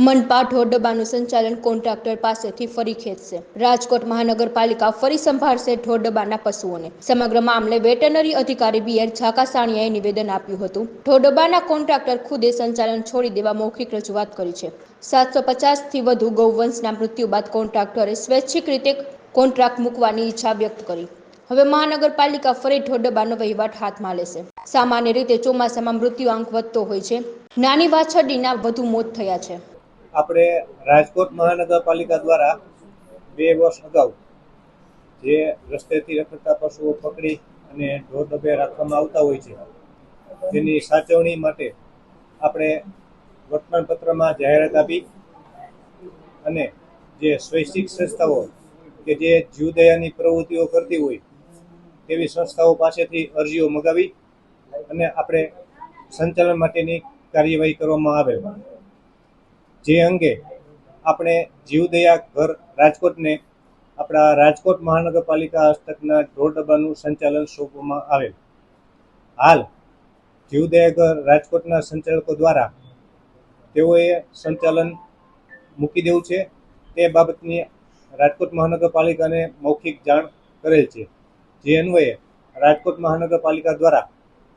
મનપા ઢોરડબાનું સંચાલન કોન્ટ્રાક્ટર પાસેથી ફરી ખેંચશે. રાજકોટ મહાનગરપાલિકા ફરી સંભાળશે ઢોરડબાના પશુઓને. સમગ્ર મામલે વેટરનરી અધિકારી બી આર ઝાકાસાણીયાએ નિવેદન આપ્યું હતું. ઢોરડબાના કોન્ટ્રાક્ટર ખુદે સંચાલન છોડી દેવા મૌખિક રજૂઆત કરી છે. સાતસો પચાસથી વધુ ગૌવંશના મૃત્યુ બાદ કોન્ટ્રાક્ટરે સ્વૈચ્છિક રીતે કોન્ટ્રાક્ટ મૂકવાની ઈચ્છા વ્યક્ત કરી. હવે મહાનગરપાલિકા ફરી ઢોરડબાનો વહીવટ હાથમાં લેશે. સામાન્ય રીતે ચોમાસામાં મૃત્યુ આંક વધતો હોય છે. નાની વાછરડીના વધુ મોત થયા છે. આપણે રાજકોટ મહાનગરપાલિકા દ્વારા બે વર્ષ અગાઉ જે રસ્તેથી રખડતા પશુઓ પકડી અને ઢોર ડબે રાખવામાં આવતા હોય છે, તેની સાચવણી માટે આપણે વર્તમાનપત્રમાં જાહેરાત આપી અને જે સ્વૈચ્છિક સંસ્થાઓ કે જે જીવદયાની પ્રવૃત્તિઓ કરતી હોય તેવી સંસ્થાઓ પાસેથી અરજીઓ મગાવી અને આપણે સંચાલન માટેની કાર્યવાહી કરવામાં આવે જે અંગે આપણે જીવદયા ઘર રાજકોટને આપણા રાજકોટ મહાનગરપાલિકા હસ્તકના ઢોર ડબ્બાનું સંચાલન સોંપવામાં આવેલ. હાલ જીવદયા ઘર રાજકોટના સંચાલકો દ્વારા તેઓએ સંચાલન મૂકી દેવું છે. તે બાબતની રાજકોટ મહાનગરપાલિકાને મૌખિક જાણ કરેલ છે. જે અન્વયે રાજકોટ મહાનગરપાલિકા દ્વારા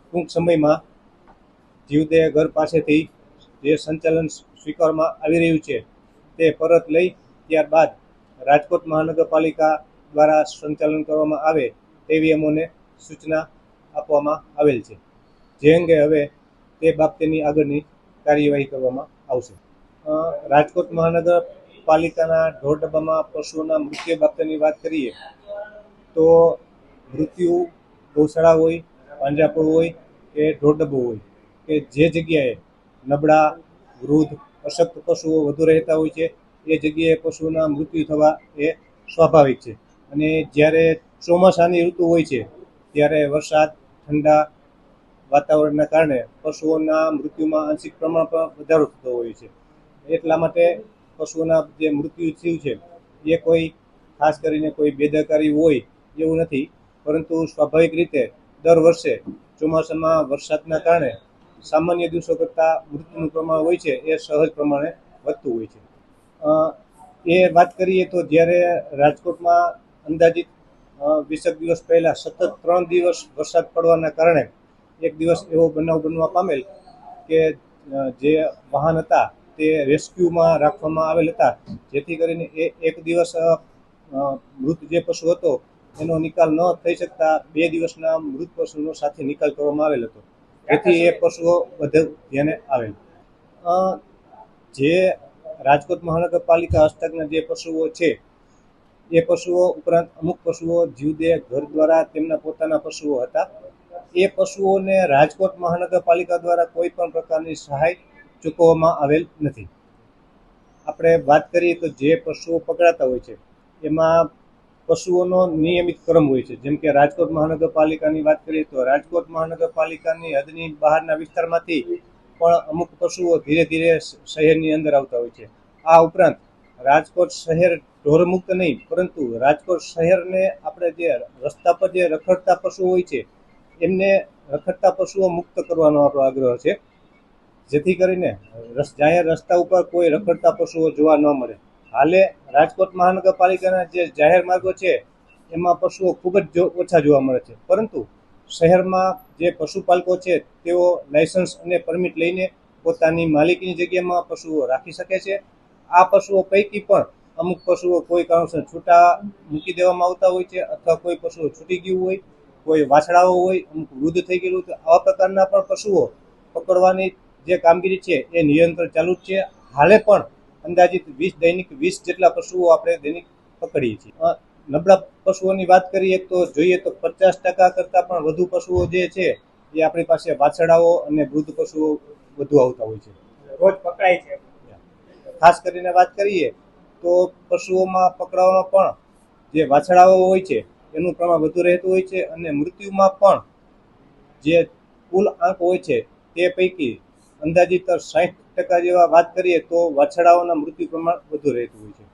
ટૂંક સમયમાં જીવદયા ઘર પાસેથી જે સંચાલન સ્વીકારવામાં આવી રહ્યું છે તે પરત લઈ ત્યારબાદ રાજકોટ મહાનગરપાલિકા દ્વારા સંચાલન કરવામાં આવે તેવી અમોને સૂચના આપવામાં આવેલ છે. જે અંગે હવે તે બાબતેની આગળની કાર્યવાહી કરવામાં આવશે. રાજકોટ મહાનગરપાલિકાના ઢોર ડબ્બામાં પશુઓના મૃત્યુ બાબતેની વાત કરીએ તો મૃત્યુ ગૌશાળા હોય, પાંજરાપોળ હોય કે ઢોર ડબ્બો હોય કે જે જગ્યાએ નબળા, વૃદ્ધ, અશક્ત પશુઓ વધુ રહેતા હોય છે, એ જગ્યાએ પશુઓના મૃત્યુ થવા એ સ્વાભાવિક છે. અને જ્યારે ચોમાસાની ઋતુ હોય છે, ત્યારે વરસાદ, ઠંડા વાતાવરણના કારણે પશુઓના મૃત્યુમાં આંશિક પ્રમાણ પણ વધારો થતો હોય છે. એટલા માટે પશુઓના જે મૃત્યુ થયું છે, એ કોઈ ખાસ કરીને કોઈ બેદરકારી હોય એવું નથી, પરંતુ સ્વાભાવિક રીતે દર વર્ષે ચોમાસામાં વરસાદના કારણે સામાન્ય દિવસો કરતાં મૃત્યુનું પ્રમાણ હોય છે, એ સહજ પ્રમાણે વધતું હોય છે. એ વાત કરીએ તો જ્યારે રાજકોટમાં અંદાજિત વીસેક દિવસ પહેલાં સતત ત્રણ દિવસ વરસાદ પડવાના કારણે એક દિવસ એવો બનાવ બનવા પામેલ કે જે વાહન હતા તે રેસ્ક્યુમાં રાખવામાં આવેલ હતા, જેથી કરીને એ એક દિવસ મૃત જે પશુ હતો, એનો નિકાલ ન થઈ શકતા બે દિવસના મૃત પશુનો સાથે નિકાલ કરવામાં આવેલ હતો. જેથી એ પશુઓ બધે ધ્યાને આવેલ જે રાજકોટ મહાનગરપાલિકા હસ્તકના જે પશુઓ છે, એ પશુઓ ઉપરાંત અમુક પશુઓ જીવદયા ઘર દ્વારા તેમના પોતાના પશુઓ હતા. એ પશુઓને રાજકોટ મહાનગરપાલિકા દ્વારા કોઈ પણ પ્રકારની સહાય ચૂકવવામાં આવેલ નથી. આપણે વાત કરીએ તો જે પશુઓ પકડાતા હોય છે, એમાં પશુઓનો નિયમિત ક્રમ હોય છે. જેમ કે રાજકોટ મહાનગરપાલિકાની વાત કરીએ તો રાજકોટ મહાનગરપાલિકાની હદની બહારના વિસ્તારમાંથી પણ અમુક પશુઓ ધીરે ધીરે શહેરની અંદર આવતા હોય છે. આ ઉપરાંત રાજકોટ શહેર ઢોરમુક્ત નહીં, પરંતુ રાજકોટ શહેરને આપણે જે રસ્તા પર જે રખડતા પશુઓ હોય છે, એમને રખડતા પશુઓ મુક્ત કરવાનો આપણો આગ્રહ છે. જેથી કરીને જાહેર રસ્તા ઉપર કોઈ રખડતા પશુઓ જોવા ન મળે. હાલે રાજકોટ મહાનગરપાલિકાના જે જાહેર માર્ગો છે, એમાં પશુઓ ખૂબ જ ઓછા જોવા મળે છે. પરંતુ શહેરમાં જે પશુપાલકો છે, તેઓ લાયસન્સ અને પરમિટ લઈને પોતાની માલિકીની જગ્યામાં પશુઓ રાખી શકે છે. આ પશુઓ પૈકી પણ અમુક પશુઓ કોઈ કારણસર છૂટા મૂકી દેવામાં આવતા હોય છે અથવા કોઈ પશુઓ છૂટી ગયું હોય, કોઈ વાછડાઓ હોય, અમુક વૃદ્ધ થઈ ગયેલું હોય આવા પ્રકારના પણ પશુઓ પકડવાની જે કામગીરી છે એ નિયંત્રણ ચાલુ જ છે. હાલે પણ અંદાજિત વીસ દૈનિક વીસ જેટલા પશુઓ આપણે દૈનિક પકડીએ છીએ. નબળા પશુઓની વાત કરીએ તો જોઈએ તો પચાસ ટકા કરતાં પણ વધુ પશુઓ જે છે એ આપણી પાસે વાછડાઓ અને વૃદ્ધ પશુઓ વધુ આવતા હોય છે. રોજ પકડાય છે. ખાસ કરીને વાત કરીએ તો પશુઓમાં પકડાવામાં પણ જે વાછડાઓ હોય છે એનું પ્રમાણ વધુ રહેતું હોય છે અને મૃત્યુમાં પણ જે કુલ આંક હોય છે તે પૈકી અંદાજિત સાઠ ટકા જેવા વાત કરીએ તો વાછડાઓના મૃત્યુ પ્રમાણ વધુ રહેતું હોય છે.